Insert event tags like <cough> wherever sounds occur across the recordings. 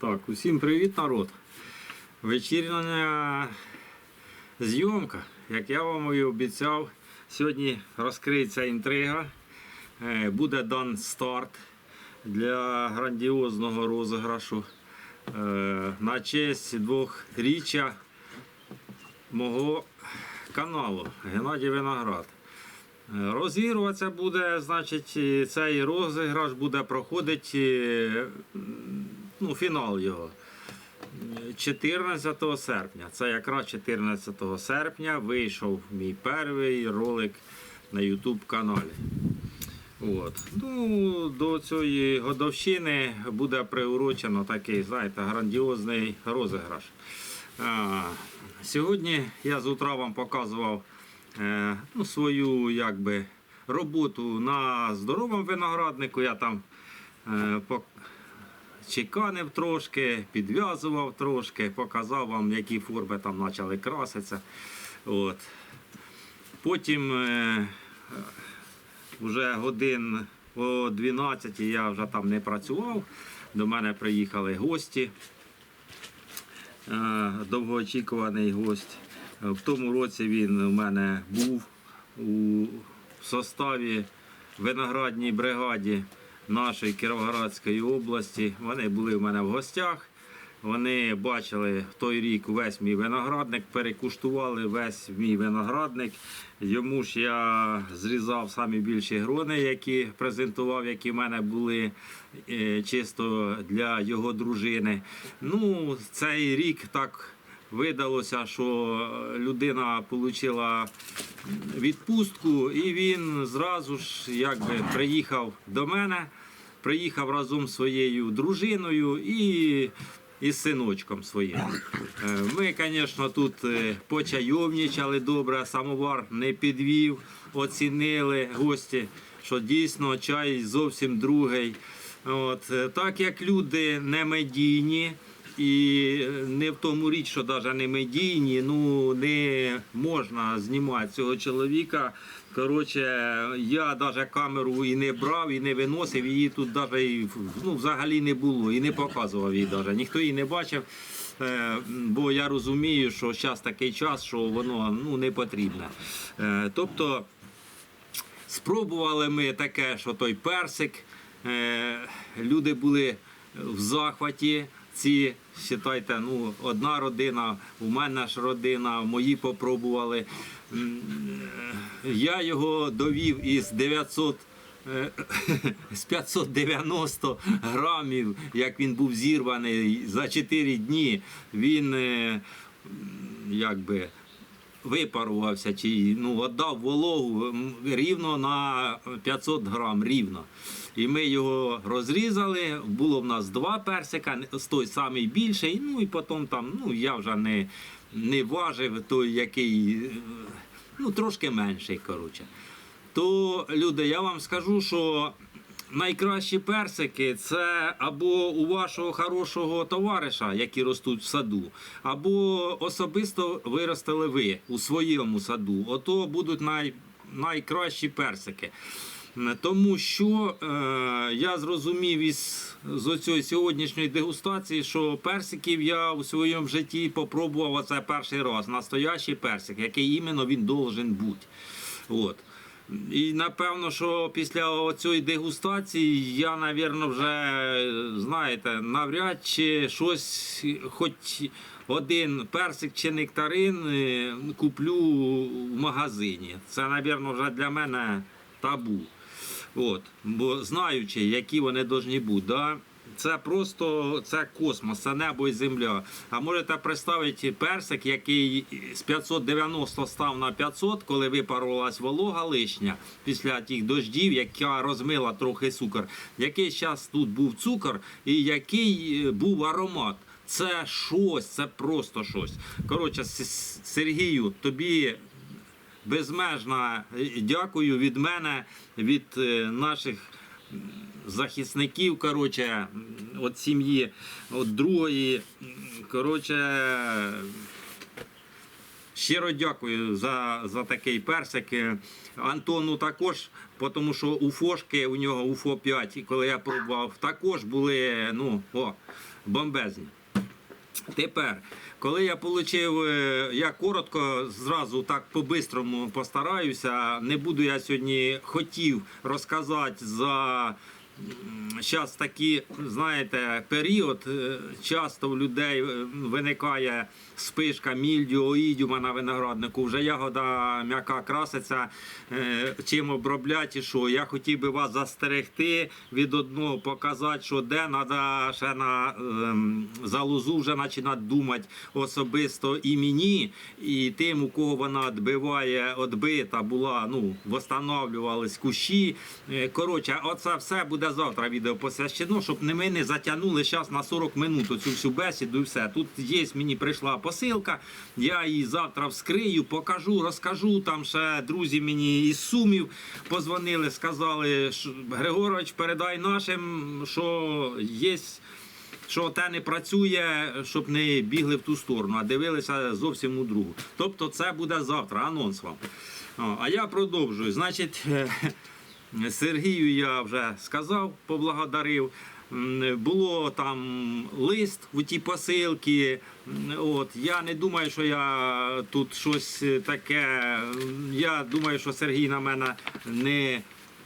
Так, усім привіт, народ. Вечірня зйомка, як я вам і обіцяв, сьогодні розкриється інтрига. Е, Буде дан старт для грандіозного розіграшу е, на честь двохріччя мого каналу Геннадій Виноград. Е, Розігруватися буде, значить, цей розіграш буде проходити ну, фінал його. 14 серпня. Це якраз 14 серпня вийшов мій перший ролик на YouTube каналі. От. Ну, до цієї годовщини буде приурочено такий, знаєте, грандіозний розіграш. А, сьогодні я з утра вам показував е, ну, свою якби, роботу на здоровому винограднику. Я там е, чеканив трошки, підв'язував трошки, показав вам, які форми там почали краситися. От. Потім е, вже годин о 12 я вже там не працював. До мене приїхали гості. Е, Довгоочікуваний гость. В тому році він у мене був у составі виноградній бригаді нашої Кіровоградської області. Вони були в мене в гостях. Вони бачили в той рік весь мій виноградник, перекуштували весь мій виноградник. Йому ж я зрізав самі більші грони, які презентував, які в мене були е, чисто для його дружини. Ну, цей рік так видалося, що людина отримала відпустку, і він зразу ж якби приїхав до мене, приїхав разом з своєю дружиною і. І з синочком своїм. Е, Ми, звісно, тут е, почайовнічали добре, самовар не підвів, оцінили гості, що дійсно чай зовсім другий. От, е, так як люди не медійні, і не в тому річ, що навіть не медійні, ну не можна знімати цього чоловіка. Коротше, я навіть камеру і не брав, і не виносив, її тут навіть ну, взагалі не було, і не показував її навіть. Ніхто її не бачив. Е, Бо я розумію, що зараз такий час, що воно ну, не потрібне. Е, Тобто спробували ми таке, що той персик. Е, Люди були в захваті. Ці, вважайте, ну, одна родина, у мене ж родина, мої попробували. Е, Я його довів із 900 е, з 590 грамів, як він був зірваний за 4 дні. Він е, якби випарувався чи ну, віддав вологу рівно на 500 грам, рівно. І ми його розрізали. Було в нас два персика, з той самий більший. Ну і потім там, ну я вже не, не важив той, який е, ну, трошки менший. коротше. То люди, я вам скажу, що найкращі персики це або у вашого хорошого товариша, які ростуть в саду, або особисто виростили ви у своєму саду. Ото будуть най, найкращі персики. Тому що е, я зрозумів із з цієї сьогоднішньої дегустації, що персиків я у своєму житті попробував оце перший раз. Настоящий персик, який іменно він должен бути. От. І напевно, що після цієї дегустації я, напевно, вже знаєте, навряд чи щось, хоч один персик чи нектарин е, куплю в магазині. Це, напевно, вже для мене табу. От. Бо знаючи, які вони повинні бути. Да? Це просто це космос, це небо і земля. А можете представити персик, який з 590 став на 500, коли випарувалась волога лишня після тих дождів, яка розмила трохи цукор. Який зараз тут був цукор і який е, був аромат. Це щось, це просто щось. Коротше, Сергію, тобі безмежно дякую від мене, від е, наших захисників, коротше, от сім'ї, от другої. Коротше, Щиро дякую за, за такий персик. Антону також, тому що у Фошки, у нього УФО 5, і коли я пробував, також були ну, о, бомбезні. Тепер, коли я отримав, я коротко зразу так по-бистрому постараюся. Не буду я сьогодні хотів розказати за зараз такий, знаєте, період. е, Часто в людей е, виникає спишка мільдю, оїдюма на винограднику. Вже ягода м'яка краситься, е, чим обробляти і що. Я хотів би вас застерегти від одного, показати, що де треба ще на ем, за лозу вже починати думати особисто і мені, і тим, у кого вона відбиває, відбита була, ну, восстанавлювались кущі. Коротше, оце все буде завтра відео посвящено, щоб не ми не затягнули зараз на 40 минут оцю всю бесіду і все. Тут є, мені прийшла посилка, я її завтра вскрию, покажу, розкажу. Там ще друзі мені із Сумів позвонили, сказали, що, Григорович, передай нашим, що є що те не працює, щоб не бігли в ту сторону, а дивилися зовсім у другу. Тобто це буде завтра, анонс вам. А я продовжую. Значить, Сергію я вже сказав, поблагодарив. Було там лист у ті посилки. От я не думаю, що я тут щось таке. Я думаю, що Сергій на мене не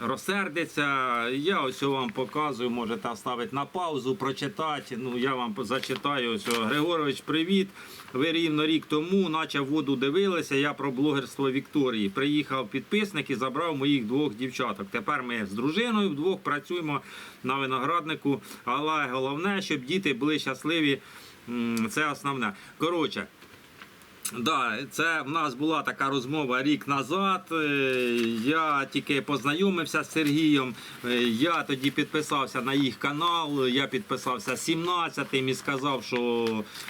розсердиться. Я ось вам показую, можете ставити на паузу, прочитати. Ну я вам зачитаю. Ось Григорович, привіт. Ви рівно рік тому, наче воду дивилися. Я про блогерство Вікторії. Приїхав підписник і забрав моїх двох дівчаток. Тепер ми з дружиною вдвох працюємо на винограднику. Але головне, щоб діти були щасливі. Це основне. Коротше. Да, це в нас була така розмова рік назад. Е, Я тільки познайомився з Сергієм. Е, Я тоді підписався на їх канал. Я підписався 17-м і сказав, що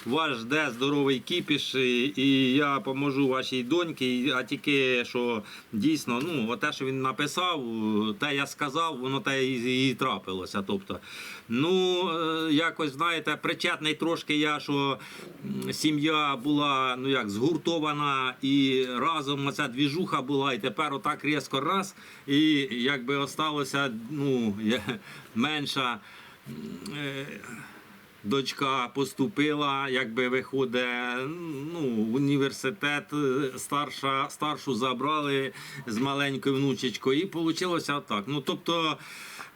вас жде здоровий кіпіш, і- я поможу вашій доньці. А тільки що дійсно, ну, те, що він написав, те я сказав, воно те і, і трапилося. Тобто, ну, е, якось знаєте, причетний трошки я, що сім'я була ну як згуртована і разом оця двіжуха була, і тепер отак різко раз, і якби осталося ну, менша. е, Дочка поступила, якби виходить, ну, в університет, е, старша, старшу забрали з маленькою внучечкою, і вийшло отак. Ну, тобто,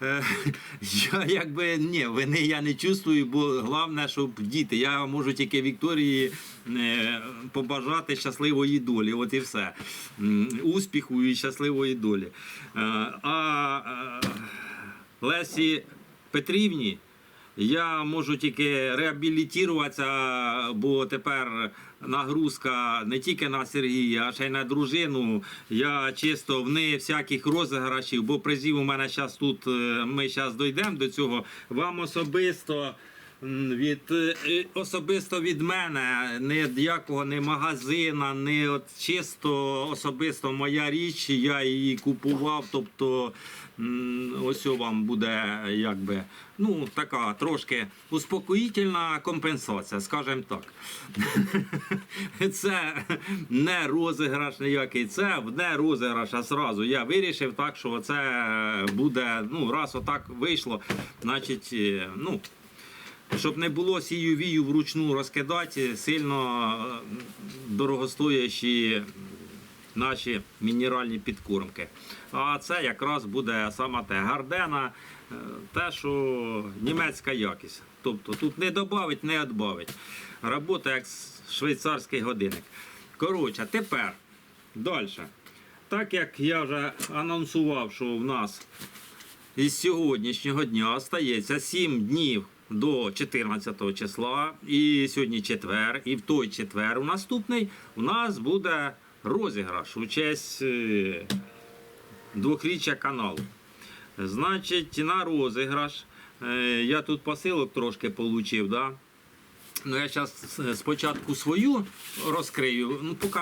<laughs> я якби ні, вини я не чувствую, бо головне, щоб діти. Я можу тільки Вікторії е, побажати щасливої долі. От і все. Успіху і щасливої долі. Е, А е, Лесі Петрівні. Я можу тільки реабілітуватися, бо тепер нагрузка не тільки на Сергія, а ще й на дружину. Я чисто вни всяких розіграшів, бо призів у мене зараз тут. е, Ми зараз дійдемо до цього. Вам особисто. Від е, особисто від мене, не якого не магазина, не от чисто особисто моя річ. Я її купував. Тобто ось вам буде якби ну така трошки успокоїтельна компенсація, скажімо так. <laughs> Це не розіграш ніякий, це не розіграш, а зразу я вирішив так, що це буде, ну, раз отак вийшло, значить, е, ну. Щоб не було сію вію вручну розкидати, сильно е, дорогостоящі наші мінеральні підкормки. А це якраз буде саме те гардена, е, те, що німецька якість. Тобто тут не додавить, не відбавить. Робота як швейцарський годинник. Коротше, тепер далі. Так як я вже анонсував, що в нас із сьогоднішнього дня остається 7 днів до 14 числа, і сьогодні четвер, і в той четвер у наступний у нас буде розіграш у честь е, двохріччя каналу. Значить, на розіграш. е, Я тут посилок трошки отримав, да? Ну, я зараз спочатку свою розкрию. Ну, поки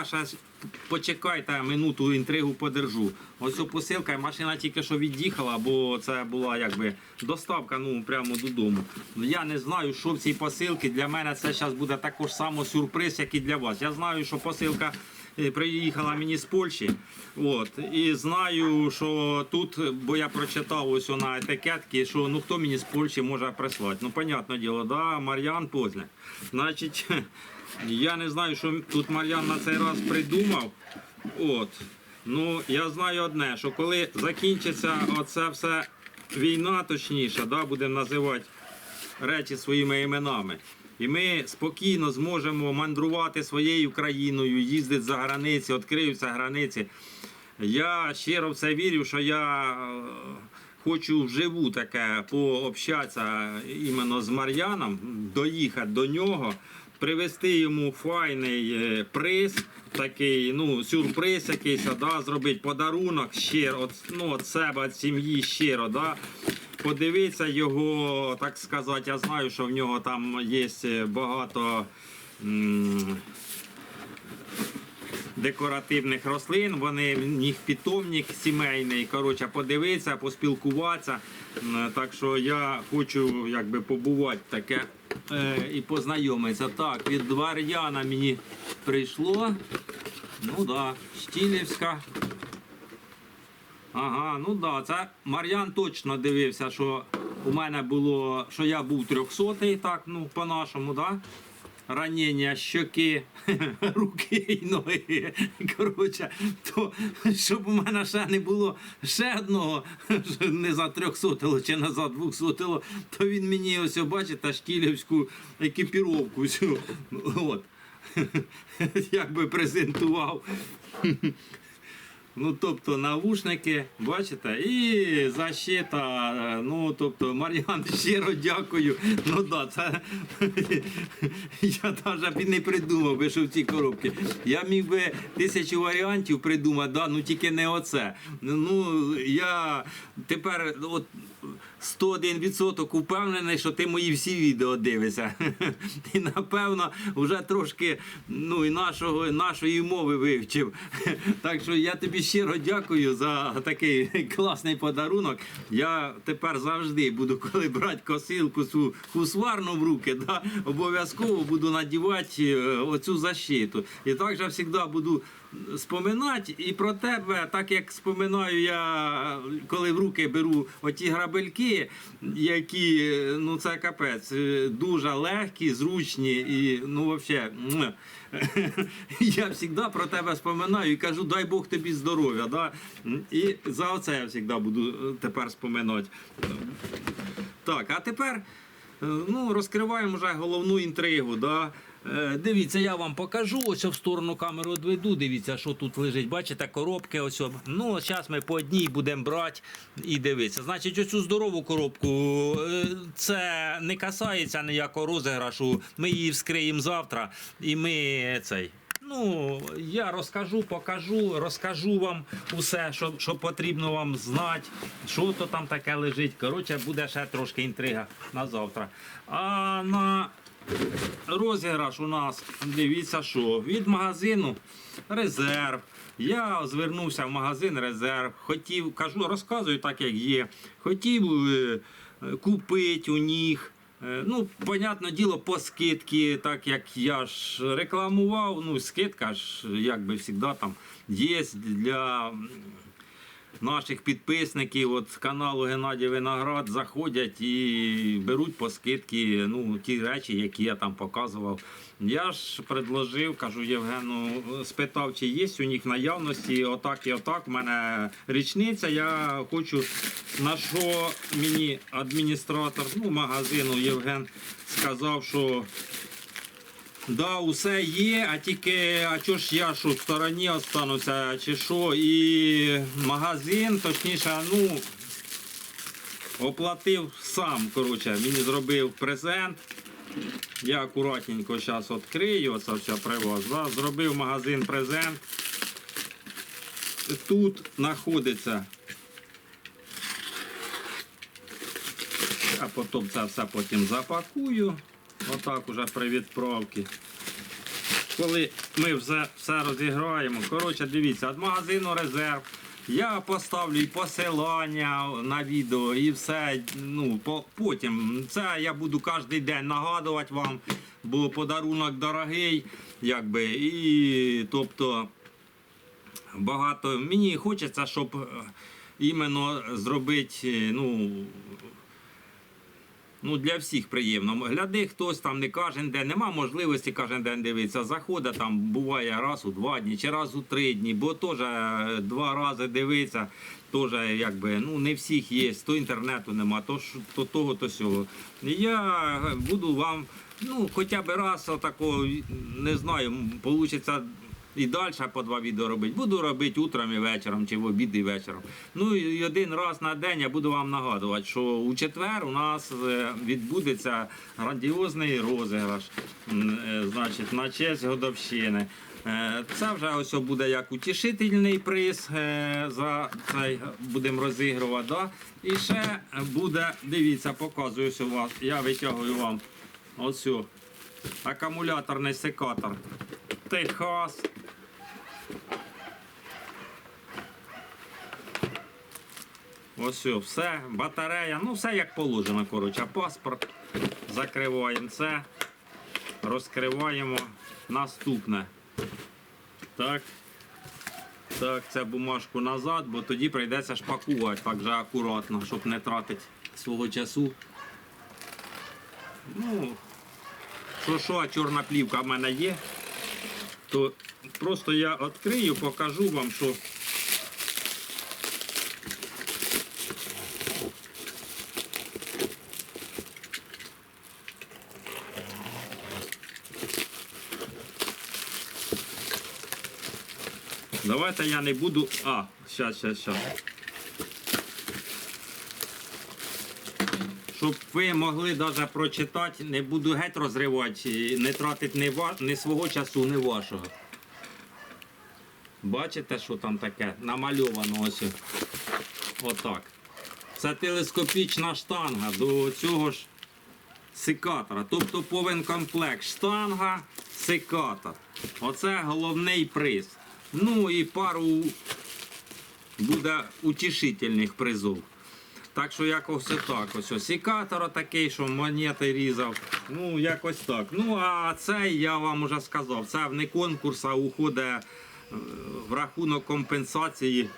почекайте, минуту інтригу подержу. Ось посилка, машина тільки що від'їхала, бо це була якби доставка ну, прямо додому. Ну, Я не знаю, що в цій посилці. Для мене це зараз буде також само сюрприз, як і для вас. Я знаю, що посилка е, приїхала мені з Польщі. От, і знаю, що тут, бо я прочитав ось на етикетці, що ну хто мені з Польщі може прислати. Ну, понятне діло, да, Мар'ян Позняк. Значить, <laughs> я не знаю, що тут Мар'ян на цей раз придумав. От. Ну, я знаю одне, що коли закінчиться оце все війна, точніше, да, будемо називати речі своїми іменами. І ми спокійно зможемо мандрувати своєю країною, їздити за границі, відкриються границі. Я щиро в це вірю, що я е, хочу вживу таке пообщатися іменно з Мар'яном, доїхати до нього, привезти йому файний е, приз, такий, ну, сюрприз якийсь, да, зробити подарунок щиро, от, ну, себе, від сім'ї щиро. Да. Подивитися його, так сказати, я знаю, що в нього там є багато. м, декоративних рослин, вони них питомник сімейний. Коротше, подивитися, поспілкуватися. Так що я хочу якби побувати таке е, і познайомиться. Так, від Вар'яна мені прийшло. Ну да, Штілівська. Ага, ну да, це Мар'ян точно дивився, що у мене було, що я був 300-й, так, ну, по-нашому, да? Ранення щоки, <laughs> руки і ноги. Коротше, то щоб у мене ще не було ще одного, <laughs> не за 300 чи не за 200 то він мені ось бачите, шкілівську екіпіровку. От. <laughs> Якби презентував. Ну, тобто навушники, бачите, і защита. е, Ну, тобто, Мар'ян, <laughs> щиро дякую. Ну да, це <laughs> я навіть не придумав би, що в цій коробці. Я міг би тисячу варіантів придумати, да, ну тільки не оце. Ну, я тепер от 101% упевнений, що ти мої всі відео дивишся. <laughs> І напевно вже трошки ну, і нашого, нашої мови вивчив. <laughs> Так що я тобі щиро дякую за такий <laughs> класний подарунок. Я тепер завжди буду, коли брати косилку цю хусварну в руки, да, обов'язково буду надівати е, оцю защиту. І так же завжди буду споминати і про тебе, так як споминаю я, коли в руки беру оті грабельки, які, ну це капець, е, дуже легкі, зручні і ну взагалі. <laughs> Я завжди про тебе споминаю і кажу, дай Бог тобі здоров'я. Да? І за оце я завжди буду е, тепер споминати. Так, а тепер е, ну, розкриваємо вже головну інтригу. Да? Е, Дивіться, я вам покажу. Ось в сторону камеру відведу. Дивіться, що тут лежить. Бачите, коробки. Ось. Ну, зараз ми по одній будемо брати і дивитися. Значить, оцю здорову коробку е, це не касається ніякого розіграшу. Ми її вскриємо завтра і ми цей. Ну, я розкажу, покажу, розкажу вам усе, що, що потрібно вам знати, що то там таке лежить. Коротше, буде ще трошки інтрига на завтра. А на розіграш у нас, дивіться, що від магазину резерв. Я звернувся в магазин резерв, хотів, кажу, розказую так, як є. Хотів е, купити у них. Е, Ну, понятне діло, по скидці, так як я ж рекламував, ну, скидка ж, як би завжди там є для наших підписників от каналу Геннадій Виноград заходять і беруть по скидки ну, ті речі, які я там показував. Я ж предложив, кажу Євгену, спитав, чи є у них наявності отак і отак. У мене річниця. Я хочу, на що мені адміністратор ну, магазину Євген сказав, що Да, усе є, а тільки, а чого ж я що в стороні остануся, чи що, і магазин, точніше, ну, оплатив сам, коротше, мені зробив презент. Я акуратненько зараз відкрию, оце все при вас, да? зробив магазин презент. Тут знаходиться. А потім це все потім запакую. Отак уже при відправці. Коли ми все, все розіграємо, коротше, дивіться, від магазину резерв. Я поставлю і посилання на відео, і все. Ну, по- потім. Це я буду кожен день нагадувати вам, бо подарунок дорогий, якби, і тобто багато. Мені хочеться, щоб е, іменно зробити, ну. Ну, для всіх приємно. Гляди, хтось там не кожен день, нема можливості кожен день дивитися. Заходить там, буває раз у два дні чи раз у три дні, бо теж е, два рази дивитися, теж якби ну не всіх є, то інтернету нема, то, то того, то сього. Я буду вам, ну, хоча б раз отако, не знаю, вийде і далі по два відео робити. Буду робити утром і вечором, чи в обід і вечором. Ну і один раз на день я буду вам нагадувати, що у четвер у нас е, відбудеться грандіозний розіграш, е, значить, на честь годовщини. Е, Це вже ось буде як утішительний приз за цей будемо розігрувати. Да? І ще буде, дивіться, показую у вас. Я витягую вам оцю акумуляторний секатор. Техас. Ось все, батарея, ну все як положено, коротше. Паспорт. Закриваємо це. Розкриваємо наступне. Так. Так, це бумажку назад, бо тоді прийдеться шпакувати так же акуратно, щоб не тратити свого часу. Ну, що що, чорна плівка в мене є, то просто я відкрию, покажу вам, що Давайте я не буду. А, щас, щас, щас. Щоб ви могли навіть прочитати, не буду геть розривати, не тратити ні, ва... ні свого часу, ні вашого. Бачите, що там таке? Намальовано ось. Отак. Це телескопічна штанга до цього ж секатора. Тобто повен комплект штанга, секатор. Оце головний приз. Ну і пару буде утішительних призов. Так що якось так. Ось ось такий, що монети різав. Ну, якось так. Ну, а цей я вам уже сказав, це не конкурс, а уходить е, в рахунок компенсації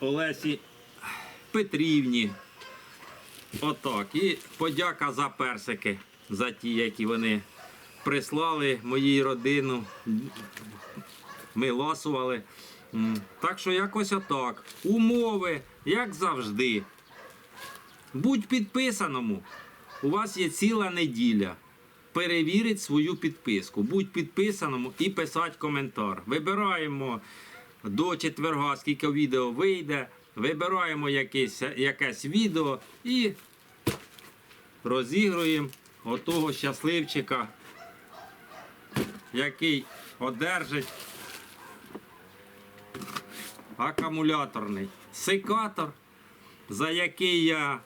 Олесі Петрівні. Отак. І подяка за персики, за ті, які вони прислали моїй родину. Ми ласували. Так що якось отак. Умови, як завжди. Будь підписаному. У вас є ціла неділя. Перевірить свою підписку. Будь підписаному і писати коментар. Вибираємо до четверга, скільки відео вийде. Вибираємо якесь, якесь відео і розігруємо отого щасливчика, який одержить акумуляторний секатор, за який я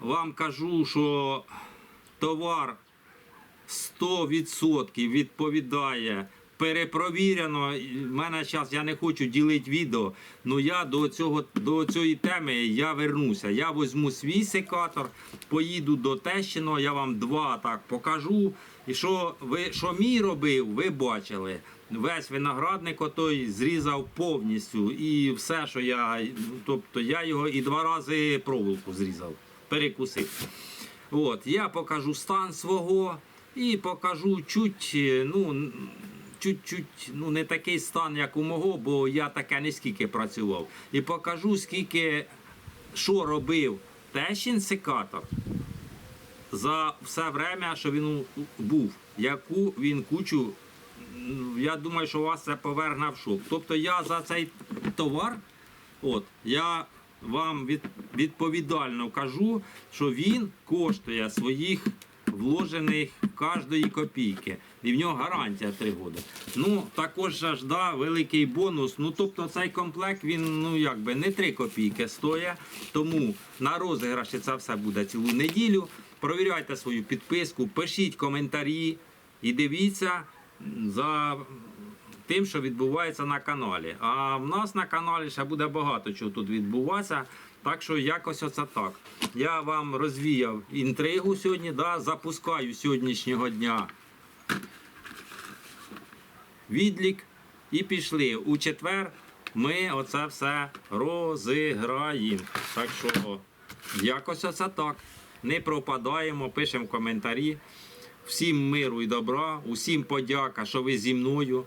вам кажу, що товар 100% відповідає. Перепровірено, в мене зараз я не хочу ділити відео, але я до цього до цієї теми я вернуся. Я візьму свій секатор, поїду до Тещиного, я вам два так покажу. І що ви що мій робив, ви бачили. Весь виноградник отой зрізав повністю. І все, що я. Тобто я його і два рази проволоку зрізав, перекусив. От, я покажу стан свого і покажу чуть, е, ну, чуть-чуть, ну не такий стан, як у мого, бо я таке не скільки працював. І покажу, скільки що робив тещин секатор за все время, що він був, яку він кучу. Я думаю, що вас це поверне в шок. Тобто я за цей товар, от, я вам від, відповідально кажу, що він коштує своїх вложених кожної копійки. І в нього гарантія 3 роки. Ну, також да, великий бонус. Ну, тобто цей комплект він ну якби не 3 копійки стоїть. Тому на розіграші це все буде цілу неділю. провіряйте свою підписку, пишіть коментарі і дивіться за тим, що відбувається на каналі. А в нас на каналі ще буде багато чого тут відбуватися. Так що якось оце так. Я вам розвіяв інтригу сьогодні, да, запускаю сьогоднішнього дня відлік і пішли. У четвер ми оце все розіграємо. Так що якось оце так. Не пропадаємо, пишемо коментарі. Всім миру і добра, усім подяка, що ви зі мною,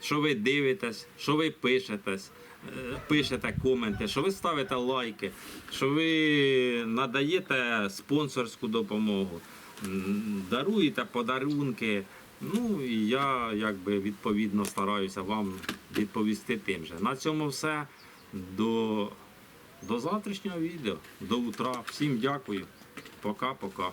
що ви дивитесь, що ви пишетесь, е, пишете коменти, що ви ставите лайки, що ви надаєте спонсорську допомогу, даруєте подарунки. Ну і я якби відповідно стараюся вам відповісти тим же. На цьому все. До, до завтрашнього відео, до утра. Всім дякую. Пока-пока.